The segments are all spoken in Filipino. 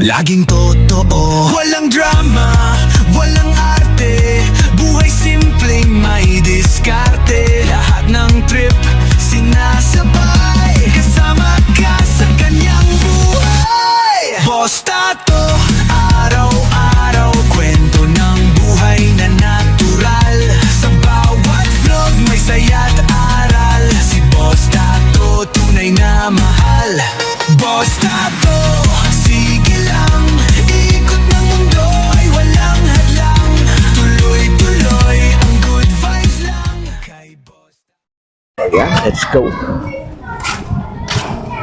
Laging totoo. Walang drama, go.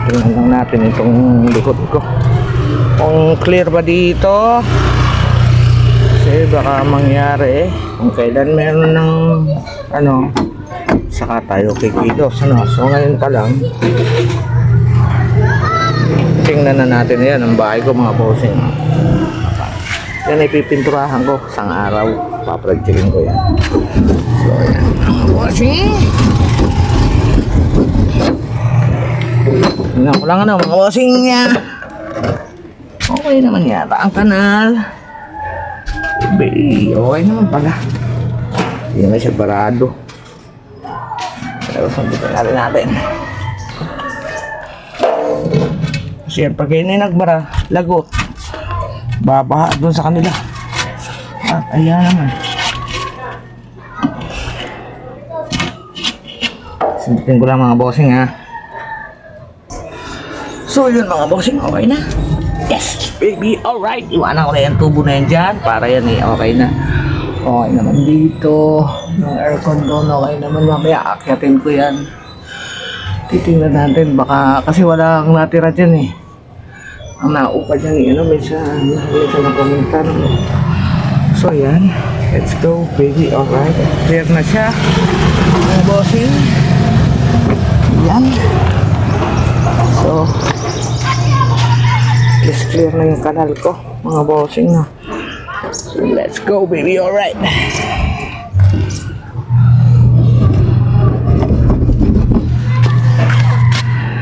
Tingnan lang natin itong likod ko. Kung clear ba dito. Kasi baka mangyari kung kailan meron ng ano saka tayo kikilos ano. So ngayon pa lang tingnan na natin yan ang bahay ko mga bossing. Yan ay pipinturahan ko isang araw. Paprojectin ko yan. So ayan mga bossing. Tingnan ko lang ano, mga niya. Okay naman yata ang kanal. Bay, okay naman pala. Hindi naman siya barado. Pero sundutin natin natin. Kasi pag kayo na nagbara, lagot. Babaha dun sa kanila. Ah, ayan naman. Sundutin ko lang mga bossing ha. So yun mga bossing, okay na. Yes, baby, alright. Iwanan ko na yung tubo na yan dyan. Para yan eh, okay na. Okay naman dito. Yung aircon doon, okay naman. Mamaya akyatin ko yan. Titingnan natin, baka kasi walang natira dyan eh. Ang naupa dyan eh, ano, may sa, may sa napamunta. No? So yan, let's go baby, alright. Clear na siya. Mga bossing. Yan. So, is clear na yung kanal ko, mga bossing na. So, let's go, baby. Alright.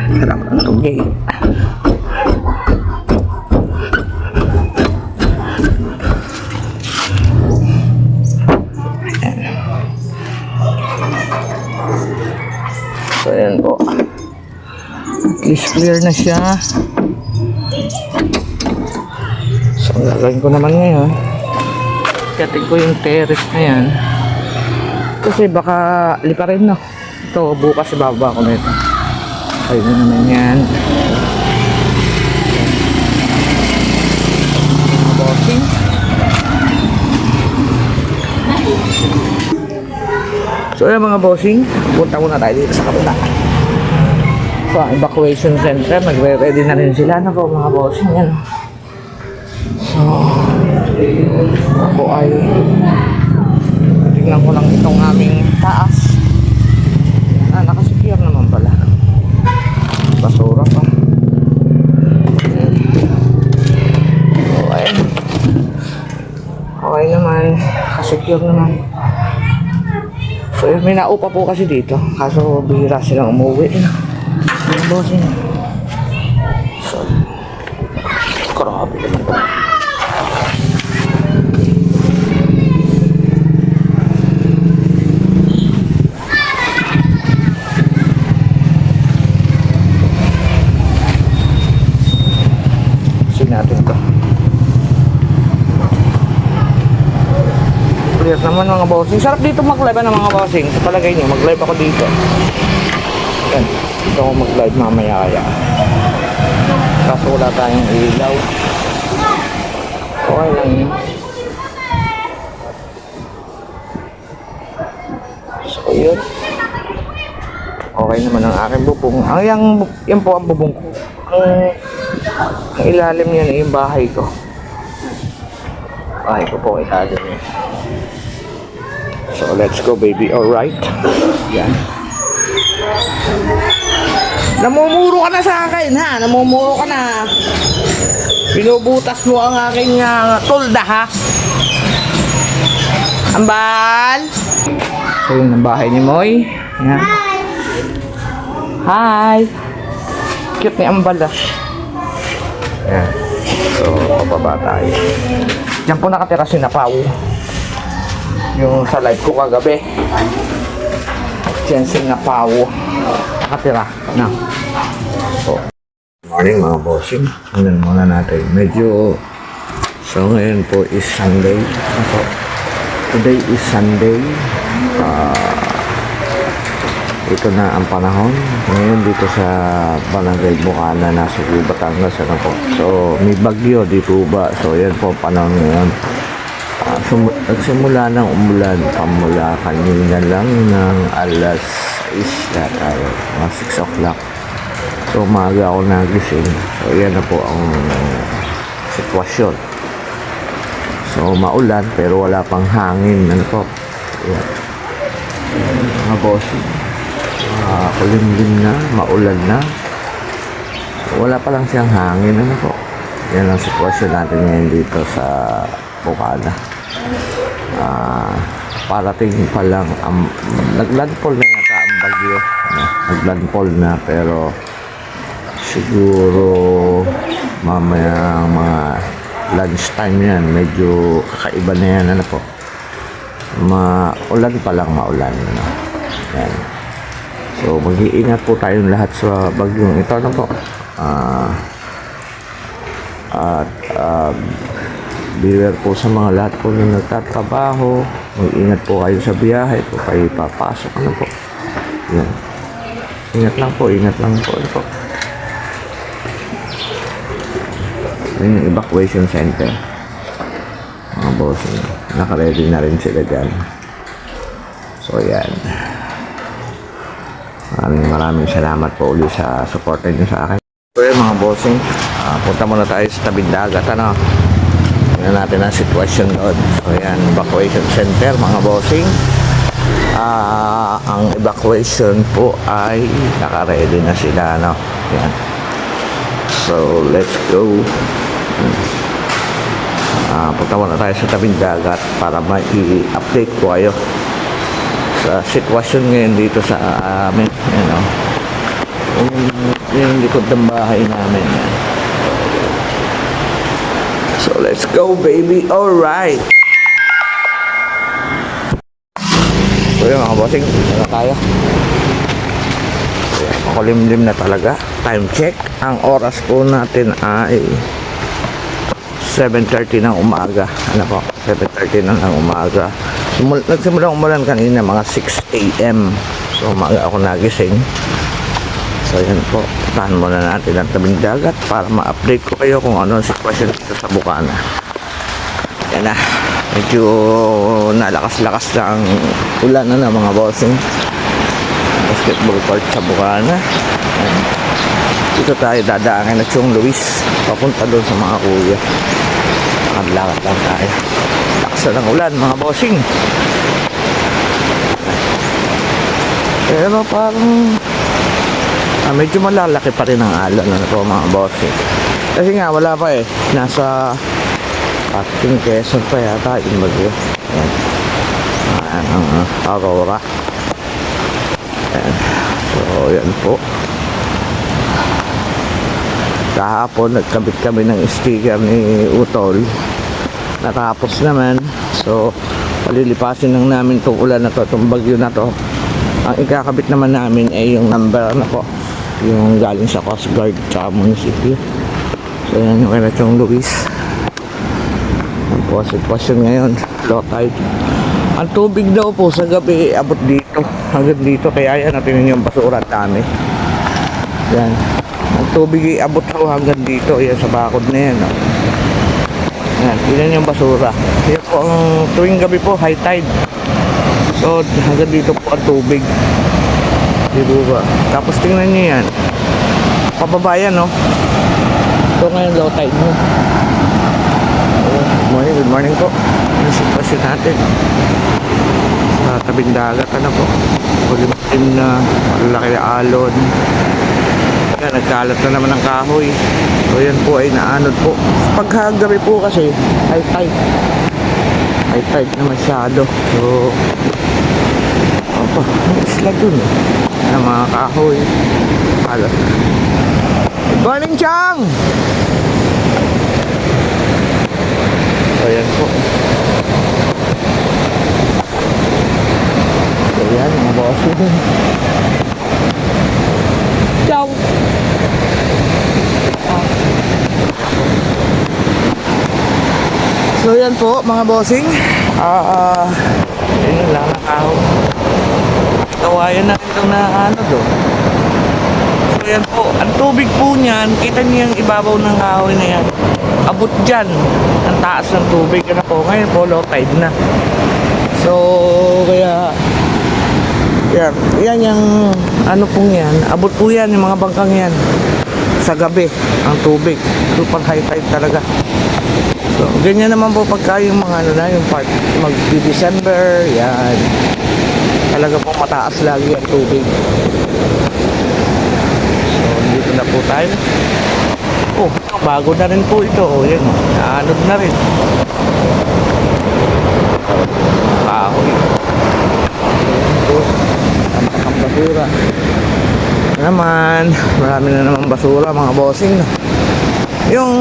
Sarap ng tugay. Ayan. So, ayan po. At least clear na siya. So, gagawin ko naman ngayon, kating ko yung terrace na yan. Kasi baka lipa rin, no? Ito, bukas ibaba ko na ito. Ayun na naman yan. So, yun mga bossing, punta muna tayo dito sa kabila. So, ang evacuation center, nagre-ready na rin sila. Po mga bossing, yan. So, ako ay tignan ko lang itong aming taas. Ah, nakasecure naman pala. Basura pa. Okay. Okay naman. Nakasecure naman. So, may naupa po kasi dito. Kaso, bihira silang umuwi. Mga bossing. So, grabe naman to. Kasi natin to. Clear naman mga bossing. Sarap dito mag-live ano mga bossing. Sa palagay nyo, mag-live ako dito. Yan. Dito ako mag-live mamaya kaya. Kaso wala tayong ilaw. Okay lang yun. So yun. Okay naman ang aking bubong. Ang yang, yan po ang bubong ko. Ang, ang ilalim niyan ay yung bahay ko. Bahay ko po ilalim niya. So let's go baby, alright. Yan. Namumuro ka na sa akin ha, namumuro ka na. Binubutas mo ang aking uh, tulda ha. Ambal! So yun ang bahay ni Moy. Yan. Hi! Cute ni Ambal ah. Yan. So, pababa tayo. Diyan po nakatira si Napaw. Yung sa live ko kagabi. Diyan si Napaw. Nakatira. Na. So, morning mga bossing. Tingnan muna natin. Medyo So ngayon po is Sunday. Ako. Today is Sunday. Ah, ito na ang panahon. Ngayon dito sa Barangay Bukana, nasa Batangas. Ano po. So may bagyo dito ba? So yan po panahon ngayon. Sum- nagsimula ng umulan pamula kanina lang ng alas 6 na tayo. Mga 6 o'clock. So umaga ako nagising. So yan na po ang sitwasyon. So maulan pero wala pang hangin. Ano po? Yan. Mga bossing. Ah, kulimlim na, maulan na. Wala pa lang siyang hangin. Ano po? Yan ang sitwasyon natin ngayon dito sa Bukana. Ah, parating pa lang ang naglandfall na yata ang bagyo. No? Naglandfall na pero siguro mamaya mga lunchtime yan medyo kakaiba na yan ano po maulan pa lang maulan ano? yan so mag-iingat po tayong lahat sa bagyong ito ano po ah at ah, beware po sa mga lahat po na nagtatrabaho mag-ingat po kayo sa biyahe po kayo papasok ano po yan ingat lang po ingat lang po ano po Yun yung evacuation center. Mga bossing. Nakaready na rin sila dyan. So, yan. Maraming maraming salamat po ulit sa supporter nyo sa akin. So, yan mga bossing. ah, punta muna tayo sa tabing dagat. Ano? Tingnan natin ang sitwasyon doon. So, yan. Evacuation center, mga bossing. Ah, ang evacuation po ay nakaready na sila. Ano? Yan. So, let's go. Ah, punta muna tayo sa tabing dagat para mai-update ko kayo sa sitwasyon ngayon dito sa amin. Yan o. Yung, yung likod ng bahay namin. Yan. Let's go, baby. Alright. So, yun mga bossing. Wala tayo. Makulimlim na talaga. Time check. Ang oras po natin ay 7.30 ng umaga. Ano po? 7.30 na ng umaga. Simul nagsimula umulan kanina mga 6 a.m. So umaga ako nagising. So yan po. Tahan muna natin ang tabing dagat para ma-update ko kayo kung ano ang sitwasyon dito sa Bukana. Yan na. Medyo nalakas-lakas na ang ulan na na mga bossing basketball court sa Bukana. Ayan. Dito tayo dadaanan at yung Luis papunta doon sa mga kuya. Maglakad lang tayo. Laksa ng ulan mga bossing. Pero parang ah, medyo malalaki pa rin ang alon na po mga bossing. Kasi nga wala pa eh. Nasa Pating Quezon pa yata yung bagyo. Ayan. Ayan ang uh, Aurora. Ayan. So, yan po. Kahapon, nagkabit kami ng sticker ni Utol. Natapos naman. So, palilipasin lang namin itong ulan na to, itong bagyo na to. Ang ikakabit naman namin ay yung number na po. Yung galing sa Coast Guard sa munisipyo. So, yan yung Kinachong Luis. Yan po, ang sitwasyon ngayon. Low tide. Ang tubig daw po sa gabi abot dito. Hanggang dito. Kaya yan natin yung basura dami. Yan. Ang tubig ay abot po hanggang dito. Yan sa bakod na yan. Oh. Yan. Yan yung basura. Yan po ang tuwing gabi po high tide. So hanggang dito po ang tubig. Di ba? Tapos tingnan niyo yan. Pababa yan no. So ngayon low tide mo. Good morning, good morning po. Ano sitwasyon natin? Sa tabing dagat, ano po? Kulimtim na, malaki na alon. Yan, nagkalat na naman ang kahoy. So yan po ay naanod po. Pagkagabi po kasi, high tide. High tide na masyado. So, opo, may isla dun. Na mga kahoy. Good morning, Chang! Ayan po. Ayan, mga boss. Ciao! So yan po mga bossing. Ah, uh, yun lang ang ahon. Kawayan na rin itong na ano do. So yan po, ang tubig po niyan, kita niyo yung ibabaw ng kahoy na yan. Abot dyan, ang taas ng tubig. Ano po, ngayon po low tide na. So, kaya, yan, yan yung, ano pong yan, abot po yan, yung mga bangkang yan. Sa gabi, ang tubig. Super high tide talaga. So, ganyan naman po pagka yung mga ano na, yung part, mag-December, yan. Talaga po mataas lagi ang tubig. So, dito na po tayo. Oh, bago na rin po ito. Oh, yan. Naanod na rin. Kahoy. Ang basura. Naman, marami na naman basura mga bossing. Yung,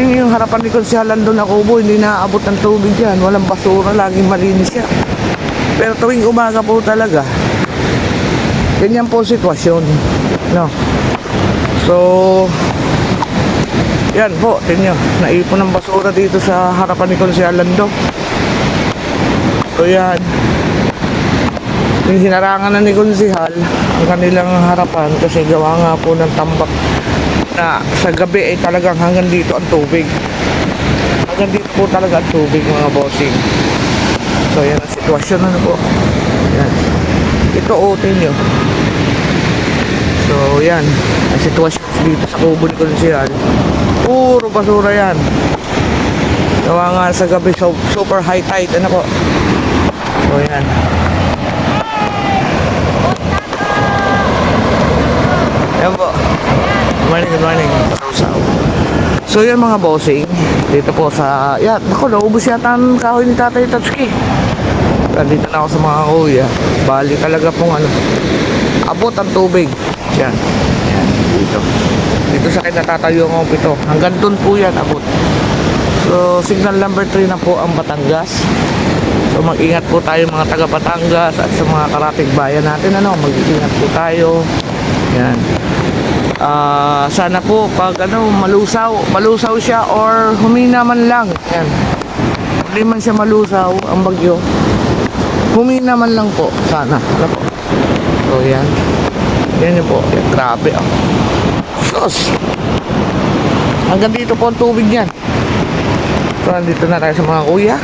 yung harapan ni Konsihalan doon na kubo, hindi naaabot ng tubig yan. Walang basura, laging malinis siya. Pero tuwing umaga po talaga, ganyan po sitwasyon. No? So, yan po, tingnan naipon ng basura dito sa harapan ni Konsihalan doon. So yan, yung hinarangan na ni Konsihal ang kanilang harapan kasi gawa nga po ng tambak na sa gabi ay talagang hanggang dito ang tubig. Hanggang dito po talaga ang tubig mga bossing. So yan ang sitwasyon ano po. Yan. Ito utin nyo. So yan. Ang sitwasyon dito sa kubo ni Konsihal. Puro basura yan. Gawa nga sa gabi so, super high tide. Ano po. So yan. Yan po. Good morning, good morning. Patusaw. So yan mga bossing, dito po sa, yan, ako naubos yata ang kahoy ni Tatay Tatsuki. Dito na ako sa mga kuya. Bali talaga pong ano, abot ang tubig. Yan. Yan, dito. Dito sa akin natatayo ang pito. Hanggang doon po yan, abot. So, signal number 3 na po ang Batangas. So, mag-ingat po tayo mga taga Batangas at sa mga karating bayan natin. Ano, mag-ingat po tayo. Yan. Ah, sana po pag ano malusaw, malusaw siya or humina man lang. Yan. Hindi man siya malusaw ang bagyo. Humina man lang po sana. Ano po? So yan. Yan po. Yan, grabe ah. Sus. Hanggang dito po ang tubig niyan. So nandito na tayo sa mga kuya.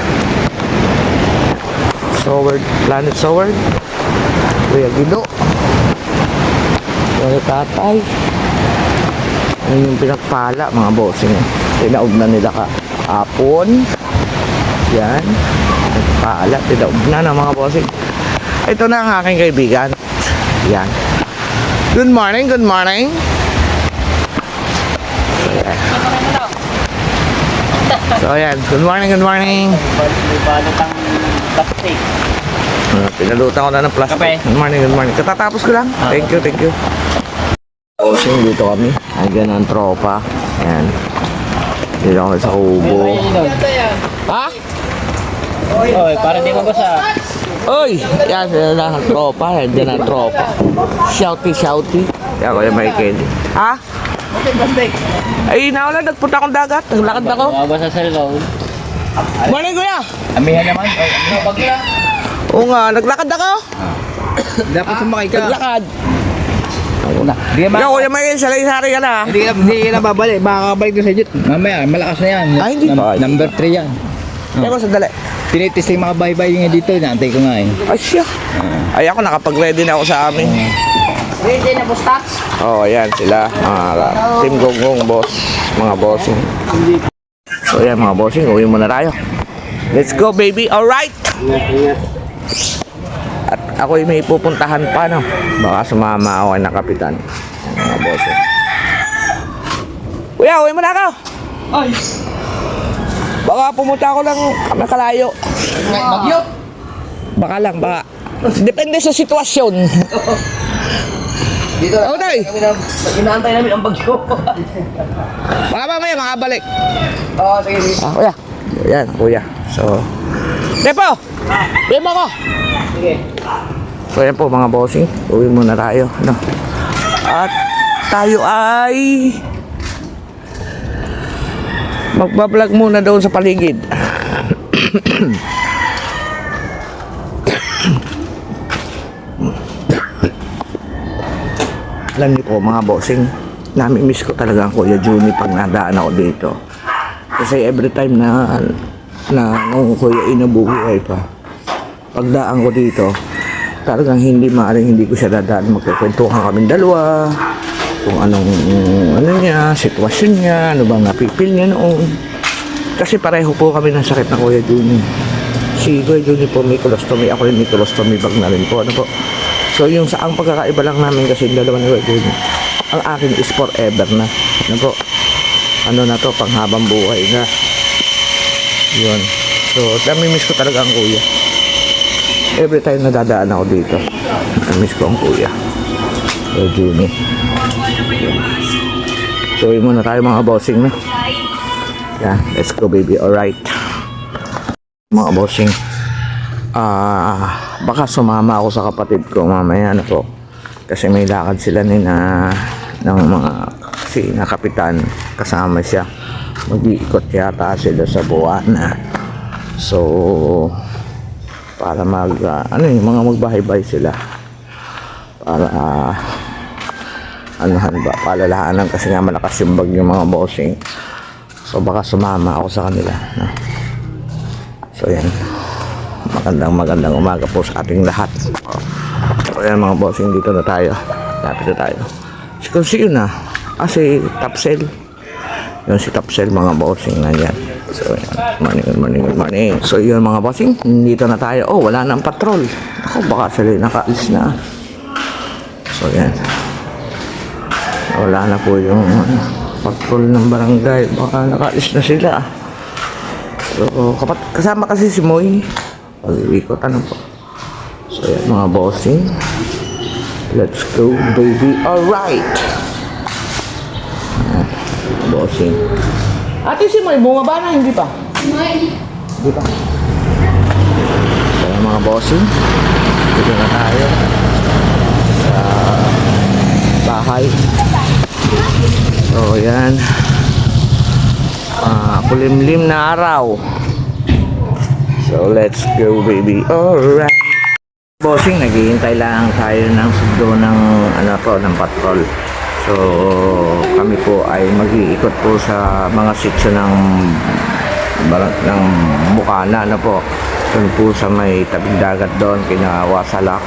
Soward, Planet Soward. Kuya Gido. Kuya Tatay. Yan yung pinagpala mga bossing. Tinaob na nila ka apon. Yan. Pinagpala. Tinaob na ng mga bossing. Ito na ang aking kaibigan. Yan. Good morning, good morning. So, yan. So, yan. Good morning, good morning. Balot ang plastic. Uh, pinalutan ko na ng plastic. Kape. Good morning, good morning. Katatapos ko lang. Thank you, thank you. Bossing, dito kami. Nandiyan ang tropa. Ayan. Dito kami sa kubo. Ha? Oy, para di mabasa. Uy! Yan, sila na ang tropa. Nandiyan ang tropa. Shouty, shouty. Yan ko yung may candy. Ha? Ay, nawala. Nagpunta akong dagat. Naglakad ako. Mabasa sa loob. Morning, kuya! Amihan naman. Oy, ano na? Oo nga, naglakad ako. Dapat sumakay Naglakad. Ako na. Di Ikaw, kuya may salay-sari ka na. Hindi ka hindi na babalik. Baka kabalik doon sa jet. Mamaya, malakas na yan. Ay, hindi pa. number 3 yan. Teka, sandali. Tinitis yung mga bahay-bahay nga dito. Naantay ko nga eh. Ay, siya. Ay, ako nakapag-ready na ako sa amin. Ready na po stats? Oo, oh, yan sila. Mga team gonggong boss. Mga bossing. So, yan mga bossing. Uwi muna tayo. Let's go, baby. Alright! At ako may pupuntahan pa, no? Baka sumama ako kay na kapitan. Yan, Mga bossing. Kuya, uwi muna ako! Ay! Baka pumunta ako lang kami kalayo. Bagyo! Baka lang, baka. Depende sa sitwasyon. Dito Oh, tay! Inaantay namin ang bagyo. Baka mamaya makabalik. Oo, sige. sige. Ah, kuya. Yan, kuya. So, Depo! Depo ko! So, yan po mga bossing. Uwi muna tayo. Ano? At tayo ay magbablog muna doon sa paligid. Alam niyo po mga bossing, nami-miss ko talaga ang Kuya Juni pag nadaan ako dito. Kasi every time na na nung Kuya inabuhay pa, pagdaan ko dito, talagang hindi maaaring hindi ko siya dadaan. Magkukwentuhan kami dalawa, kung anong ano niya, sitwasyon niya, ano bang napipil niya noon. Kasi pareho po kami ng sakit na Kuya Juni. Si Kuya Juni po may colostomy, ako rin may colostomy bag na rin po. Ano po? So yung sa ang pagkakaiba lang namin kasi yung dalawa ni Kuya Juni, ang akin is forever na. Ano po? Ano na to, panghabang buhay na. Yun. So, nami-miss ko talaga ang kuya. Every time na dadaan ako dito, nami-miss ko ang kuya. Kuya Juni. So, yun muna tayo mga bossing na. Yeah, let's go baby. Alright. Mga bossing. Ah, baka sumama ako sa kapatid ko mamaya na po. Kasi may lakad sila ni na ng mga si na kapitan kasama siya. Mag-iikot yata sila sa Buwana. So para mag ah, ano yung mga magbahay-bahay sila. Para ah, anuhan ba palalahanan kasi nga malakas yung bagyo mga bossing. So baka sumama ako sa kanila. No? So yan. Magandang magandang umaga po sa ating lahat. So yan mga bossing dito na tayo. Lapit na tayo. Si Consi yun na. Ah si Tapsel. Yun si Tapsel mga bossing na yan. So yan. Morning, good morning. So yun mga bossing. Dito na tayo. Oh wala nang patrol. Ako baka sila nakaalis na. So yan. Wala na po yung ano, patrol ng barangay. Baka nakaalis na sila. So, kapat kasama kasi si Moy. Pag-iikot, ano po. So, yan mga bossing. Let's go, baby. Alright. Bossing. Ate si Moy, bumaba na, hindi pa? Hindi pa. Yan mga bossing. Dito na tayo. Sa bahay. So, yan. Ah, kulimlim na araw. So, let's go, baby. Alright. Bossing, naghihintay lang tayo ng sundo ng, ano po, ng patrol. So, kami po ay mag-iikot po sa mga sityo ng bar- ng Bukana, ano po. Doon po sa may tabing dagat doon, kinawasalak.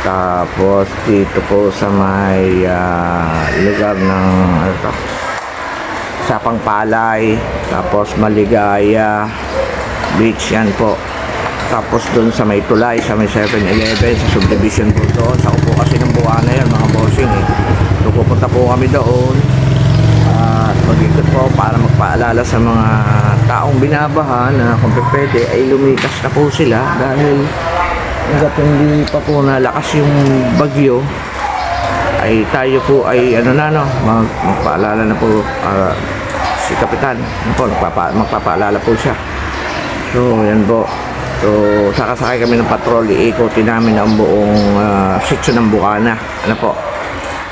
Tapos dito po sa may ah, lugar ng ano to, Sapang Palay, tapos Maligaya Beach yan po. Tapos doon sa may Tulay, sa may 7-Eleven, sa subdivision po doon. Sa upo kasi ng buwana yan mga bossing eh. So pupunta po kami doon. At mag-ikot po para magpaalala sa mga taong binabahan na kung pwede ay lumikas na po sila dahil hanggat hindi pa po nalakas yung bagyo ay tayo po ay ano na no mag, magpaalala na po ah, si kapitan. Po magpapa, magpapaalala po siya. So yan po. So sakasakay kami ng patrol iikotin namin ang buong uh, section ng Bukana. Ano po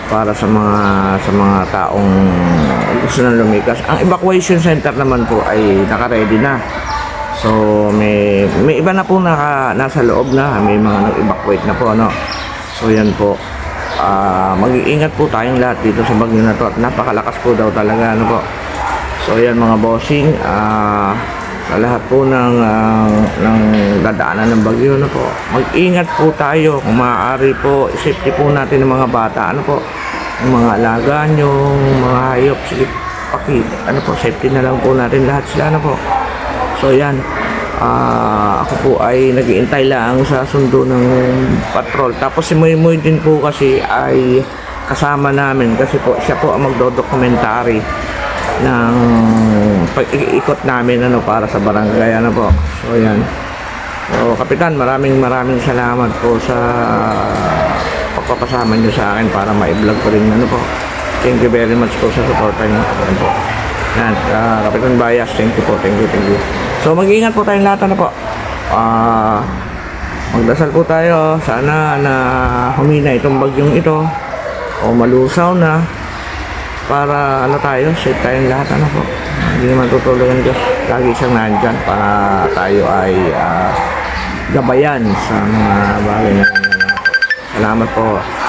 para sa mga sa mga taong gusto na lumikas ang evacuation center naman po ay naka-ready na So may may iba na po naka, nasa loob na, may mga nag-evacuate na po ano. So yan po. Ah, mag-iingat po tayong lahat dito sa bagyo na to at napakalakas po daw talaga ano po. So yan mga bossing, ah sa lahat po ng ah, ng dadaanan ng bagyo na po. Mag-ingat po tayo kung maaari po, safety po natin ng mga bata ano po. Yung mga alaga nyo, mga hayop, sige, paki, ano po, safety na lang po natin lahat sila ano po. So yan, ah, ako po ay nag-iintay lang sa sundo ng patrol. Tapos si Moy Moy din po kasi ay kasama namin kasi po siya po ang magdodokumentary ng pag-iikot namin ano para sa barangay ano po. So yan. So kapitan, maraming maraming salamat po sa pagpapasama niyo sa akin para ma-vlog ko rin ano po. Thank you very much po sa suporta niyo. Ano po. Yan, ah, Kapitan Bayas, thank you po, thank you, thank you. So mag-ingat po tayong lahat, ano po. Ah, magdasal po tayo, sana na humina itong bagyong ito o malusaw na para ano tayo, safe tayong lahat, ano po. Hindi naman tutulungan Diyos. Lagi siyang nandyan para tayo ay ah, gabayan sa mga bagay na. Salamat po.